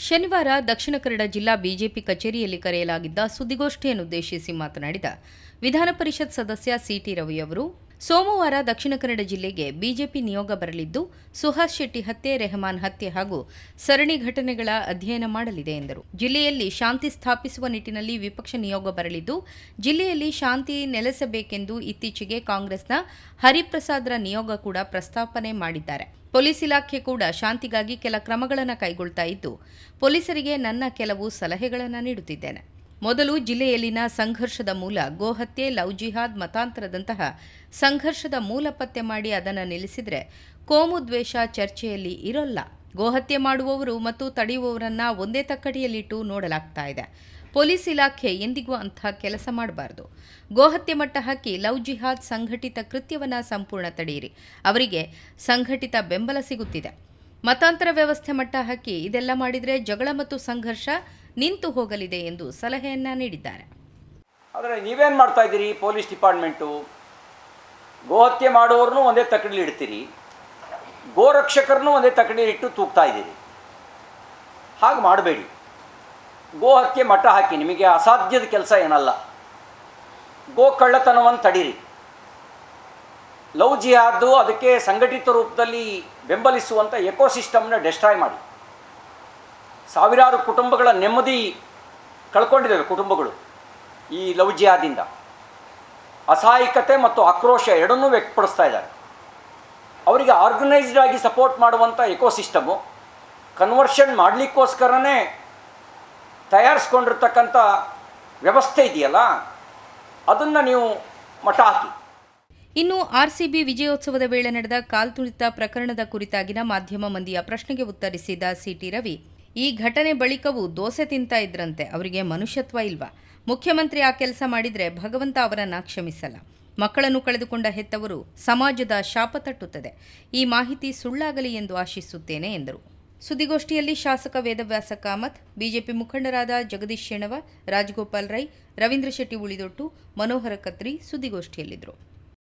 ಶನಿವಾರ ದಕ್ಷಿಣ ಕನ್ನಡ ಜಿಲ್ಲಾ ಬಿಜೆಪಿ ಕಚೇರಿಯಲ್ಲಿ ಕರೆಯಲಾಗಿದ್ದ ಸುದ್ದಿಗೋಷ್ಠಿಯನ್ನುದ್ದೇಶಿಸಿ ಮಾತನಾಡಿದ ವಿಧಾನ ಪರಿಷತ್ ಸದಸ್ಯ ಸಿಟಿ ರವಿ ಅವರು ಸೋಮವಾರ ದಕ್ಷಿಣ ಕನ್ನಡ ಜಿಲ್ಲೆಗೆ ಬಿಜೆಪಿ ನಿಯೋಗ ಬರಲಿದ್ದು, ಸುಹಾಸ್ ಶೆಟ್ಟಿ ಹತ್ಯೆ, ರೆಹಮಾನ್ ಹತ್ಯೆ ಹಾಗೂ ಸರಣಿ ಘಟನೆಗಳ ಅಧ್ಯಯನ ಮಾಡಲಿದೆ ಎಂದರು. ಜಿಲ್ಲೆಯಲ್ಲಿ ಶಾಂತಿ ಸ್ಥಾಪಿಸುವ ನಿಟ್ಟಿನಲ್ಲಿ ವಿಪಕ್ಷ ನಿಯೋಗ ಬರಲಿದ್ದು, ಜಿಲ್ಲೆಯಲ್ಲಿ ಶಾಂತಿ ನೆಲೆಸಬೇಕೆಂದು ಇತ್ತೀಚೆಗೆ ಕಾಂಗ್ರೆಸ್ನ ಹರಿಪ್ರಸಾದ್ರ ನಿಯೋಗ ಕೂಡ ಪ್ರಸ್ತಾಪನೆ ಮಾಡಿದ್ದಾರೆ. ಪೊಲೀಸ್ ಇಲಾಖೆ ಕೂಡ ಶಾಂತಿಗಾಗಿ ಕೆಲ ಕ್ರಮಗಳನ್ನು ಕೈಗೊಳ್ತಾ ಇದ್ದು, ಪೊಲೀಸರಿಗೆ ನನ್ನ ಕೆಲವು ಸಲಹೆಗಳನ್ನು ನೀಡುತ್ತಿದ್ದೇನೆ. ಮೊದಲು ಜಿಲ್ಲೆಯಲ್ಲಿನ ಸಂಘರ್ಷದ ಮೂಲ ಗೋಹತ್ಯೆ, ಲವ್ ಜಿಹಾದ್ ಮತಾಂತರದಂತಹ ಸಂಘರ್ಷದ ಮೂಲ ಪತ್ತೆ ಮಾಡಿ ಅದನ್ನು ನಿಲ್ಲಿಸಿದರೆ ಕೋಮು ದ್ವೇಷ ಚರ್ಚೆಯಲ್ಲಿ ಇರೋಲ್ಲ. ಗೋಹತ್ಯೆ ಮಾಡುವವರು ಮತ್ತು ತಡೆಯುವವರನ್ನ ಒಂದೇ ತಕ್ಕಡಿಯಲ್ಲಿಟ್ಟು ನೋಡಲಾಗ್ತಾ ಇದೆ. ಪೊಲೀಸ್ ಇಲಾಖೆ ಎಂದಿಗೂ ಅಂಥ ಕೆಲಸ ಮಾಡಬಾರದು. ಗೋಹತ್ಯೆ ಮಟ್ಟ ಹಾಕಿ ಲವ್ ಜಿಹಾದ್ ಸಂಘಟಿತ ಕೃತ್ಯವನ್ನು ಸಂಪೂರ್ಣ ತಡೆಯಿರಿ. ಅವರಿಗೆ ಸಂಘಟಿತ ಬೆಂಬಲ ಸಿಗುತ್ತಿದೆ. ಮತಾಂತರ ವ್ಯವಸ್ಥೆ ಮಟ್ಟ ಹಾಕಿ ಇದೆಲ್ಲ ಮಾಡಿದರೆ ಜಗಳ ಮತ್ತು ಸಂಘರ್ಷ ನಿಂತು ಹೋಗಲಿದೆ ಎಂದು ಸಲಹೆಯನ್ನ ನೀಡಿದ್ದಾರೆ. ಆದರೆ ನೀವೇನು ಮಾಡ್ತಾ ಇದ್ದೀರಿ ಪೊಲೀಸ್ ಡಿಪಾರ್ಟ್ಮೆಂಟು? ಗೋಹತ್ಯೆ ಮಾಡುವವ್ರನ್ನೂ ಒಂದೇ ತಕಡಿಲಿ ಇಡ್ತೀರಿ. ಗೋರಕ್ಷಕರನ್ನೂ ಒಂದೇ ತಕಡಿಲಿ ಇಟ್ಟು ತೂಗ್ತಾ ಇದ್ದೀರಿ. ಹಾಗೆ ಮಾಡಬೇಡಿ. ಗೋಹತ್ಯೆ ಮಟ್ಟ ಹಾಕಿ ನಿಮಗೆ ಅಸಾಧ್ಯದ ಕೆಲಸ ಏನಲ್ಲ. ಗೋ ಕಳ್ಳತನವನ್ನು ತಡೀರಿ. ಲವ್ ಜಿಹಾದ್ದು ಅದಕ್ಕೆ ಸಂಘಟಿತ ರೂಪದಲ್ಲಿ ಬೆಂಬಲಿಸುವಂಥ ಎಕೋಸಿಸ್ಟಮ್ನ ಡೆಸ್ಟ್ರಾಯ್ ಮಾಡಿ. ಸಾವಿರಾರು ಕುಟುಂಬಗಳ ನೆಮ್ಮದಿ ಕಳ್ಕೊಂಡಿದ್ದಾವೆ ಕುಟುಂಬಗಳು ಈ ಲವ್ ಜಿಹಾದಿಂದ ಅಸಹಾಯಕತೆ ಮತ್ತು ಆಕ್ರೋಶ ಎರಡನ್ನೂ ವ್ಯಕ್ತಪಡಿಸ್ತಾ ಇದ್ದಾರೆ. ಅವರಿಗೆ ಆರ್ಗನೈಸ್ಡ್ ಆಗಿ ಸಪೋರ್ಟ್ ಮಾಡುವಂಥ ಎಕೋಸಿಸ್ಟಮು ಕನ್ವರ್ಷನ್ ಮಾಡಲಿಕ್ಕೋಸ್ಕರನೇ ತಯಾರಿಸ್ಕೊಂಡಿರ್ತಕ್ಕಂಥ ವ್ಯವಸ್ಥೆ ಇದೆಯಲ್ಲ? ಅದನ್ನು ನೀವು ಮಠ ಹಾಕಿ. ಇನ್ನು ಆರ್ಸಿಬಿ ವಿಜಯೋತ್ಸವದ ವೇಳೆ ನಡೆದ ಕಾಲ್ತುಳಿತ ಪ್ರಕರಣದ ಕುರಿತಾಗಿನ ಮಾಧ್ಯಮ ಮಂದಿಯ ಪ್ರಶ್ನೆಗೆ ಉತ್ತರಿಸಿದ ಸಿಟಿ ರವಿ, ಈ ಘಟನೆ ಬಳಿಕವೂ ದೋಸೆ ತಿಂತಾ ಇದ್ರಂತೆ, ಅವರಿಗೆ ಮನುಷ್ಯತ್ವ ಇಲ್ವಾ? ಮುಖ್ಯಮಂತ್ರಿ ಆ ಕೆಲಸ ಮಾಡಿದರೆ ಭಗವಂತ ಅವರನ್ನ ಕ್ಷಮಿಸಲ್ಲ. ಮಕ್ಕಳನ್ನು ಕಳೆದುಕೊಂಡ ಹೆತ್ತವರು ಸಮಾಜದ ಶಾಪ ತಟ್ಟುತ್ತದೆ. ಈ ಮಾಹಿತಿ ಸುಳ್ಳಾಗಲಿ ಎಂದು ಆಶಿಸುತ್ತೇನೆ, ಎಂದರು. ಸುದ್ದಿಗೋಷ್ಠಿಯಲ್ಲಿ ಶಾಸಕ ವೇದವ್ಯಾಸ ಕಾಮತ್ ಬಿಜೆಪಿ ಮುಖಂಡರಾದ ಜಗದೀಶ್ ಶೆಣವ, ರಾಜಗೋಪಾಲ್ ರೈ, ರವೀಂದ್ರ ಶೆಟ್ಟಿ ಉಳಿದೊಟ್ಟು, ಮನೋಹರ ಕತ್ರಿ ಸುದ್ದಿಗೋಷ್ಠಿಯಲ್ಲಿದ್ದರು.